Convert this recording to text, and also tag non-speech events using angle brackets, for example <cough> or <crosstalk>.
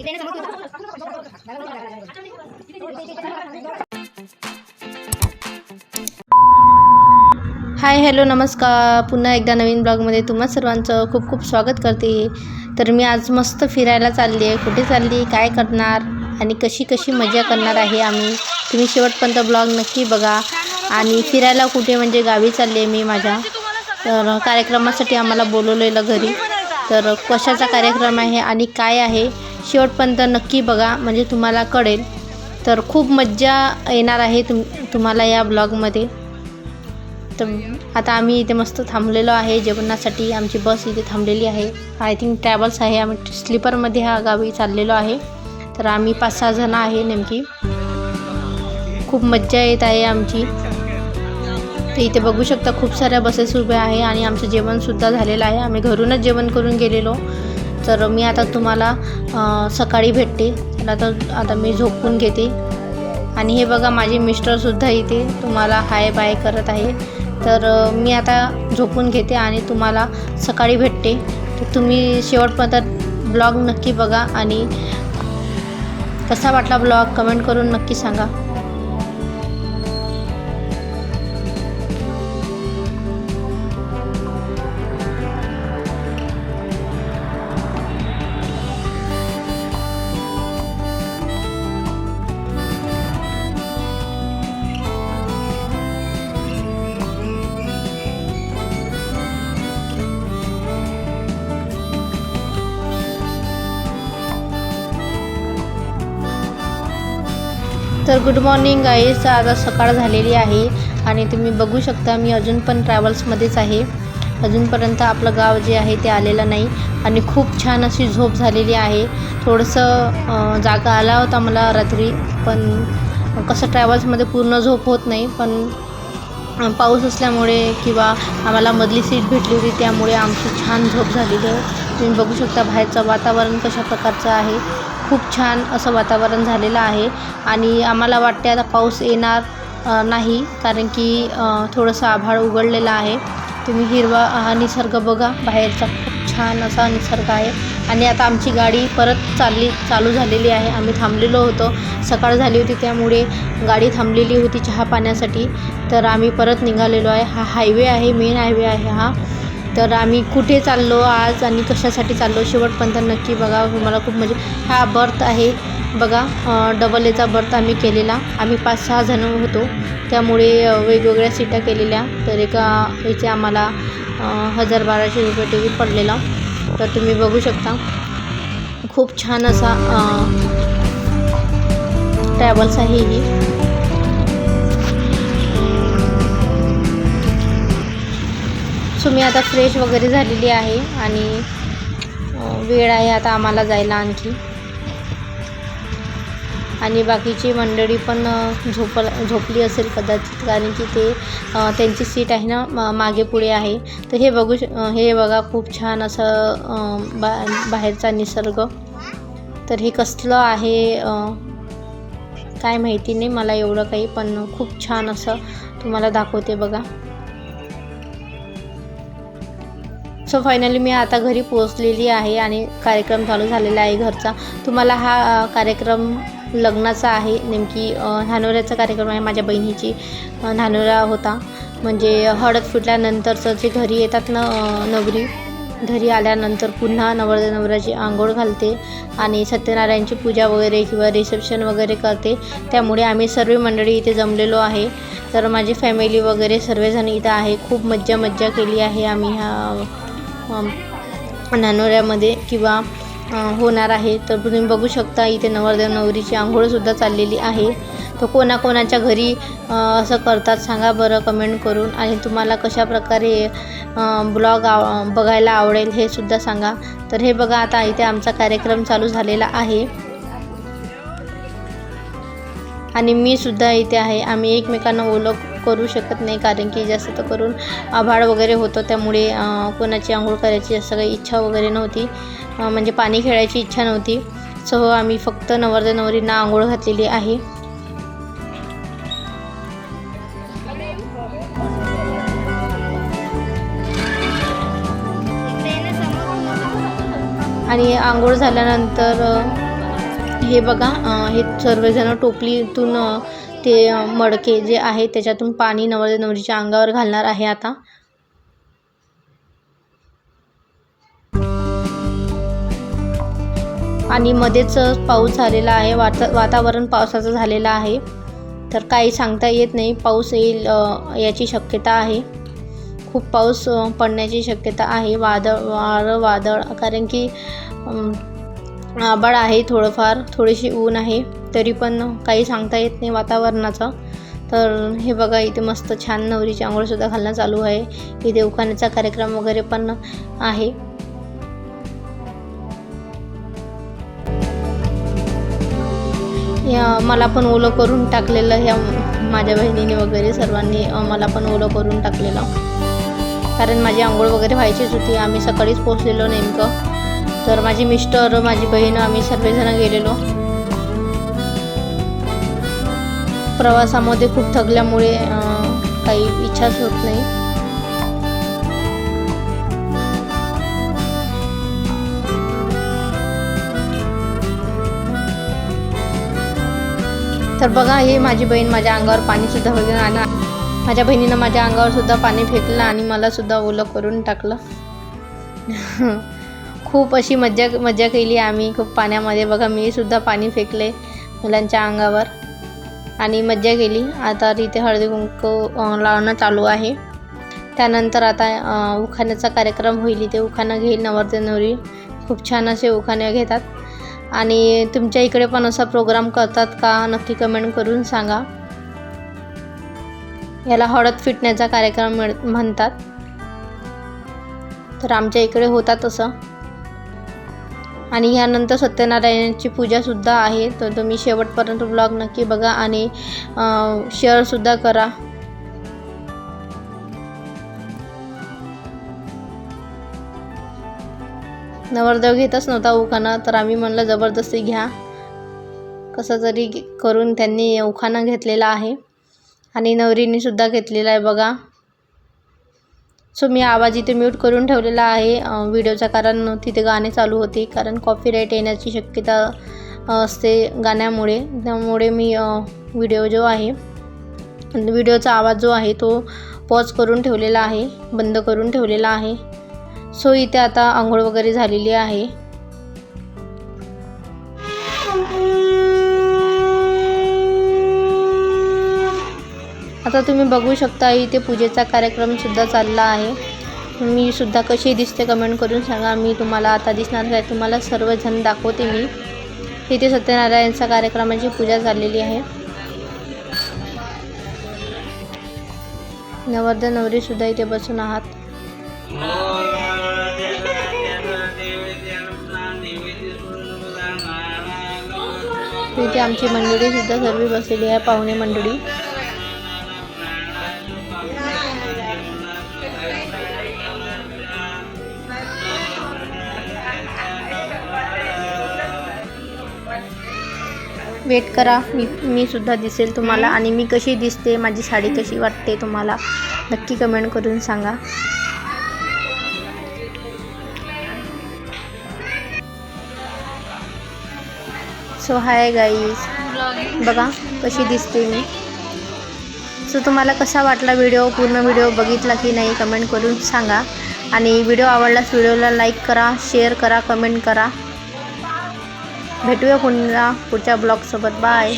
Ini sama kita. Hi hello नमस्कार. पुन्हा एकदा नवीन ब्लॉगमध्ये तुम्हा सर्वांचं खूप खूप स्वागत करते. तर मी आज मस्त फिरायला चालली आहे. कुठे चालली? काय करणार? आणि कशी कशी मजा करणार आहे आम्ही? तुम्ही शेवटपर्यंत ब्लॉग नक्की बघा. आणि फिरायला कुठे म्हणजे गावी चालली आहे मी माझ्या. तर कार्यक्रमासाठी आम्हाला बोलवलेलं घरी. तर कशाचा कार्यक्रम आहे आणि काय आहे? शेवटपर्यंत नक्की बघा. म्हणजे तुम्हाला कळेल. तर खूप मज्जा येणार आहे तुम तुम्हाला या ब्लॉगमध्ये. तर आता आम्ही इथे मस्त थांबलेलो आहे. जेवणासाठी आमची बस इथे थांबलेली आहे. आय थिंक ट्रॅव्हल्स आहे. आम्ही स्लीपरमध्ये हा गावी चाललेलो आहे. तर आम्ही पाच सहा जणं आहे नेमकी. खूप मज्जा येत आहे आमची. तर इथे बघू शकता खूप साऱ्या बसेस उभ्या आहे आणि आमचं जेवणसुद्धा झालेलं आहे. आम्ही घरूनच जेवण करून गेलेलो. तर मी आता तुम्हाला सकाळी भेटते. तर आता आता मी झोपून घेते. आणि हे बघा माझे मिस्टरसुद्धा इथे तुम्हाला हाय बाय करत आहे. तर मी आता झोपून घेते आणि तुम्हाला सकाळी भेटते. तर तुम्ही शेवटपर्यंत ब्लॉग नक्की बघा आणि कसा वाटला ब्लॉग कमेंट करून नक्की सांगा. तर गुड मॉर्निंग गाईस आता सकाळ झालेली आहे आणि तुम्ही बघू शकता मी अजून पण ट्रॅव्हल्समध्येच आहे. अजूनपर्यंत आपलं गाव जे आहे ते आलेलं नाही आणि खूप छान अशी झोप झालेली आहे. थोडंसं जागा आला होता मला रात्री पण कसं ट्रॅव्हल्समध्ये पूर्ण झोप होत नाही पण पाऊस असल्यामुळे किंवा आम्हाला मधली सीट भेटली होती त्यामुळे आमची छान झोप झालेली आहे. तुम्ही बघू शकता बाहेरचं वातावरण कशा प्रकारचं आहे. खूप छान असं वातावरण झालेलं आहे आणि आम्हाला वाटते आता पाऊस येणार नाही. कारण की थोडंसं आभाळ उघडलेलं आहे. तुम्ही हिरवा हा निसर्ग बघा. बाहेरचा खूप छान असा निसर्ग आहे. आणि आता आमची गाडी परत चालली चालू झालेली आहे. आम्ही थांबलेलो होतो. सकाळ झाली होती त्यामुळे गाडी थांबलेली होती चहा पाण्यासाठी. तर आम्ही परत निघालेलो आहे. हा हायवे आहे मेन हायवे आहे हा. तर आम्ही कुठे चाललो आज आणि कशासाठी चाललो शेवटपर्यंत नक्की बघा. मला खूप म्हणजे हा बर्थ आहे. बघा डबल एचा बर्थ आम्ही केलेला. आम्ही पाच सहा जण होतो. त्यामुळे वेगवेगळ्या सीटा केलेल्या. तर एका याचे आम्हाला हजार बाराशे रुपये तिकीट पडलेला. तर तुम्ही बघू शकता. खूप छान असा ट्रॅव्हल्स आहे ही. सो मी आता फ्रेश वगैरे झालेली आहे आणि वेळ आहे आता आम्हाला जायला आणखी. आणि बाकीची मंडळी पण झोपल झोप झोपली असेल कदाचित कारण की ते त्यांची सीट आहे ना मागे पुढे आहे. तर हे बघू हे बघा खूप छान असं बा बाहेरचा निसर्ग. तर हे कसलं आहे काय माहिती नाही मला एवढं काही पण खूप छान असं तुम्हाला दाखवते बघा. सो फायनली मी आता घरी पोहोचलेली आहे आणि कार्यक्रम चालू झालेला आहे घरचा. तुम्हाला हा कार्यक्रम लग्नाचा आहे. नेमकी धानोऱ्याचा कार्यक्रम आहे माझ्या बहिणीची. अ, धानोरा होता. म्हणजे हळद फुटल्यानंतरचं जे घरी येतात ना नवरी घरी आल्यानंतर पुन्हा नवर नवऱ्याची आंघोळ घालते आणि सत्यनारायणची पूजा वगैरे किंवा रिसेप्शन वगैरे करते. त्यामुळे आम्ही सर्व मंडळी इथे जमलेलो आहे. तर माझी फॅमिली वगैरे सर्वजण इथं आहे. खूप मज्जा मज्जा केली आहे आम्ही ह्या नानोऱ्यामध्ये किंवा होणार आहे. तर तुम्ही बघू शकता इथे नवरदेव नवरीची आंघोळसुद्धा चाललेली आहे. तर कोणाकोणाच्या घरी असं करतात सांगा बरं कमेंट करून. आणि तुम्हाला कशा प्रकारे ब्लॉग आव बघायला आवडेल हे सुद्धा सांगा. तर हे बघा आता इथे आमचा कार्यक्रम चालू झालेला आहे. आणि मी सुद्धा इथे आहे. आम्ही एकमेकांना ओळख करू शकत नाही कारण की जास्त करून आभाळ वगैरे होतं. त्यामुळे कोणाची आंघोळ करायची असं काही इच्छा वगैरे नव्हती. म्हणजे पाणी खेळायची इच्छा नव्हती. सो आम्ही फक्त नवरदे नवरींना आंघोळ घातलेली आहे. आणि आंघोळ झाल्यानंतर हे बघा हे सर्वजण टोपलीतून ते मडके जे आहे त्याच्यातून पाणी नवरदेव नवरीच्या अंगावर घालणार आहे आता. आणि मध्येच पाऊस झालेला आहे. वाता वातावरण पावसाचं झालेलं आहे. तर काही सांगता येत नाही. पाऊस येईल याची शक्यता आहे. खूप पाऊस पडण्याची शक्यता आहे. वादळ वारं वादळ. कारण की आभाळ आहे थोडंफार थोडीशी ऊन आहे तरी पण काही सांगता येत नाही वातावरणाचं. तर हे बघा इथे मस्त छान नवरीची आंघोळसुद्धा घालणं चालू आहे. इथे उखाण्याचा कार्यक्रम वगैरे पण आहे. या मला पण ओलं करून टाकलेलं ह्या माझ्या बहिणीने वगैरे सर्वांनी मला पण ओलं करून टाकलेलं. कारण माझी आंघोळ वगैरे व्हायचीच होती. आम्ही सकाळीच पोचलेलो नेमकं. तर माझी मिस्टर माझी बहीण आम्ही सर्वजण गेलेलो. प्रवासामध्ये खूप थकल्यामुळे काही इच्छाच होत नाही. तर बघा हे माझी बहीण माझ्या अंगावर पाणीसुद्धा वगैरे आणि. माझ्या बहिणीनं माझ्या अंगावर सुद्धा पाणी फेकलं आणि मला सुद्धा ओलं करून टाकलं. <laughs> खूप अशी मज्जा मज्जा केली आम्ही. खूप पाण्यामध्ये बघा मी सुद्धा पाणी फेकले मुलांच्या अंगावर. आणि मज्जा केली. आता इथे हळदी कुंकू लावणं चालू आहे. त्यानंतर आता उखाण्याचा कार्यक्रम होईल इथे. उखाणं घेईल नवरते नवरी खूप छान असे उखाणे घेतात. आणि तुमच्या इकडे पण असा प्रोग्राम करतात का? नक्की कमेंट करून सांगा. याला हळद फिटण्याचा कार्यक्रम मिळ म्हणतात. तर आमच्या इकडे होता तसं. आणि ह्यानंतर सत्यनारायणाची पूजासुद्धा आहे. तर तुम्ही शेवटपर्यंत ब्लॉग नक्की बघा आणि शेअरसुद्धा करा. नवरदेव घेतच नव्हता उखाणा तर आम्ही म्हणलं जबरदस्ती घ्या. कसं तरी करून त्यांनी उखाणा घेतलेला आहे. आणि नवरीने सुद्धा घेतलेला आहे बघा. सो मी आवाज इथे म्यूट करून ठेवलेला आहे व्हिडिओचा कारण तिथे गाणे चालू होते कारण कॉपीराईट येण्याची शक्यता असते गाण्यामुळे. त्यामुळे मी व्हिडिओ जो आहे व्हिडिओचा आवाज जो आहे तो पॉज करून ठेवलेला आहे बंद करून ठेवलेला आहे. सो इथे आता आंघोळ वगैरे झालेली आहे. आता तुम्ही बघू शकता इथे पूजेचा कार्यक्रम सुद्धा चालला आहे. मी सुद्धा कशी दिसते कमेंट करून सांगा. मी तुम्हाला आता दिसणार आहे तुम्हाला सर्वजण दाखवते मी. इथे सत्यनारायणचा कार्यक्रमाची पूजा चाललेली आहे. नवरदेव नवरी सुद्धा इथे बसून आहात. इथे आमची मंडळी सुद्धा सर्व बसलेली आहे पाहुणे मंडळी. वेट करा. मी मी सुद्धा दिसेल तुम्हाला आणि मी कशी दिसते माझी साडी कशी वाटते तुम्हाला नक्की कमेंट करून सांगा. सो हाय गाईज बघा कशी दिसते मी. सो तुम्हाला कसा वाटला व्हिडिओ पूर्ण व्हिडिओ बघितला की नाही कमेंट करून सांगा. आणि व्हिडिओ आवडल्यास व्हिडिओला लाईक करा शेअर करा कमेंट करा. भेटूया पुन्हा पुढच्या ब्लॉगसोबत. बाय.